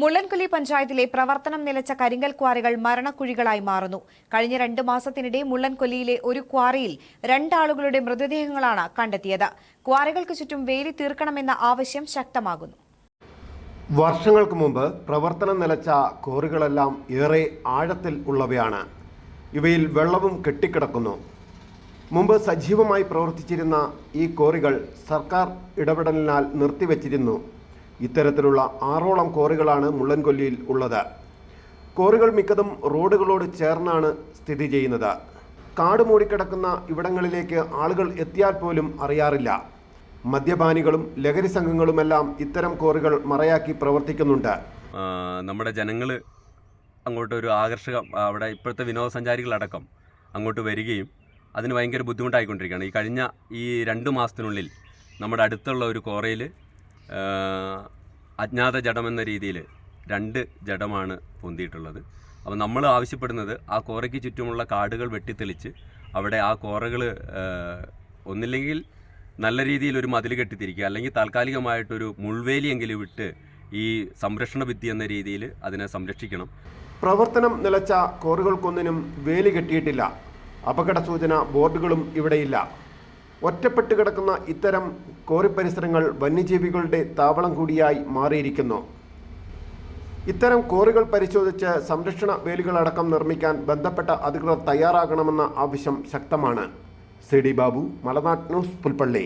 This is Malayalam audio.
മുള്ളൻകൊല്ലി പഞ്ചായത്തിലെ പ്രവർത്തനം നിലച്ച കരിങ്കൽ ക്വാറികൾ മരണക്കുഴികളായി മാറുന്നു. കഴിഞ്ഞ രണ്ട് മാസത്തിനിടെ മുള്ളൻകൊല്ലിയിലെ ഒരു ക്വാറിയിൽ രണ്ടാളുകളുടെ മൃതദേഹങ്ങളാണ് കണ്ടെത്തിയത്. ക്വാറികൾക്ക് ചുറ്റും വേലി തീർക്കണമെന്ന ആവശ്യം ശക്തമാകുന്നു. വർഷങ്ങൾക്ക് മുമ്പ് പ്രവർത്തനം നിലച്ച കോറികളെല്ലാം ഏറെ ആഴത്തിൽ ഉള്ളവയാണ്. ഇവയിൽ വെള്ളവും കെട്ടിക്കിടക്കുന്നു. മുമ്പ് സജീവമായി പ്രവർത്തിച്ചിരുന്ന ഈ കോറികൾ സർക്കാർ ഇടപെടലിനാൽ നിർത്തിവച്ചിരുന്നു. ഇത്തരത്തിലുള്ള ആറോളം കോറികളാണ് മുള്ളൻകൊല്ലിയിൽ ഉള്ളത്. കോറികൾ മിക്കതും റോഡുകളോട് ചേർന്നാണ് സ്ഥിതി ചെയ്യുന്നത്. കാട് മൂടിക്കിടക്കുന്ന ഇവിടങ്ങളിലേക്ക് ആളുകൾ എത്തിയാൽ പോലും അറിയാറില്ല. മദ്യപാനികളും ലഹരി സംഘങ്ങളുമെല്ലാം ഇത്തരം കോറികൾ മറയാക്കി പ്രവർത്തിക്കുന്നുണ്ട്. നമ്മുടെ ജനങ്ങൾ അങ്ങോട്ട് ഒരു ആകർഷകം അവിടെ ഇപ്പോഴത്തെ വിനോദസഞ്ചാരികളടക്കം അങ്ങോട്ട് വരികയും അതിന് ഭയങ്കര ബുദ്ധിമുട്ടായിക്കൊണ്ടിരിക്കുകയാണ്. ഈ കഴിഞ്ഞ ഈ രണ്ട് മാസത്തിനുള്ളിൽ നമ്മുടെ അടുത്തുള്ള ഒരു കോറയിൽ അജ്ഞാത ജഡം എന്ന രീതിയിൽ രണ്ട് ജഡമാണ് പൊന്തിയിട്ടുള്ളത്. അപ്പോൾ നമ്മൾ ആവശ്യപ്പെടുന്നത് ആ കോറയ്ക്ക് ചുറ്റുമുള്ള കാടുകൾ വെട്ടിത്തെളിച്ച് അവിടെ ആ കോറകൾ ഒന്നില്ലെങ്കിൽ നല്ല രീതിയിൽ ഒരു മതിൽ കെട്ടിത്തിരിക്കുക അല്ലെങ്കിൽ താൽക്കാലികമായിട്ടൊരു മുൾവേലിയെങ്കിലും വിട്ട് ഈ സംരക്ഷണ ഭിത്തി എന്ന രീതിയിൽ അതിനെ സംരക്ഷിക്കണം. പ്രവർത്തനം നിലച്ച കോറുകൾക്കൊന്നിനും വേലി കെട്ടിയിട്ടില്ല. അപകട സൂചന ബോർഡുകളും ഇവിടെയില്ല. ഒറ്റപ്പെട്ട് കിടക്കുന്ന ഇത്തരം കോറി പരിസരങ്ങൾ വന്യജീവികളുടെ താവളം കൂടിയായി മാറിയിരിക്കുന്നു. ഇത്തരം കോറികൾ പരിശോധിച്ച് സംരക്ഷണ വേലികളടക്കം നിർമ്മിക്കാൻ ബന്ധപ്പെട്ട അധികൃതർ തയ്യാറാകണമെന്ന ആവശ്യം ശക്തമാണ്. C D Babu Malanad news Pulpally.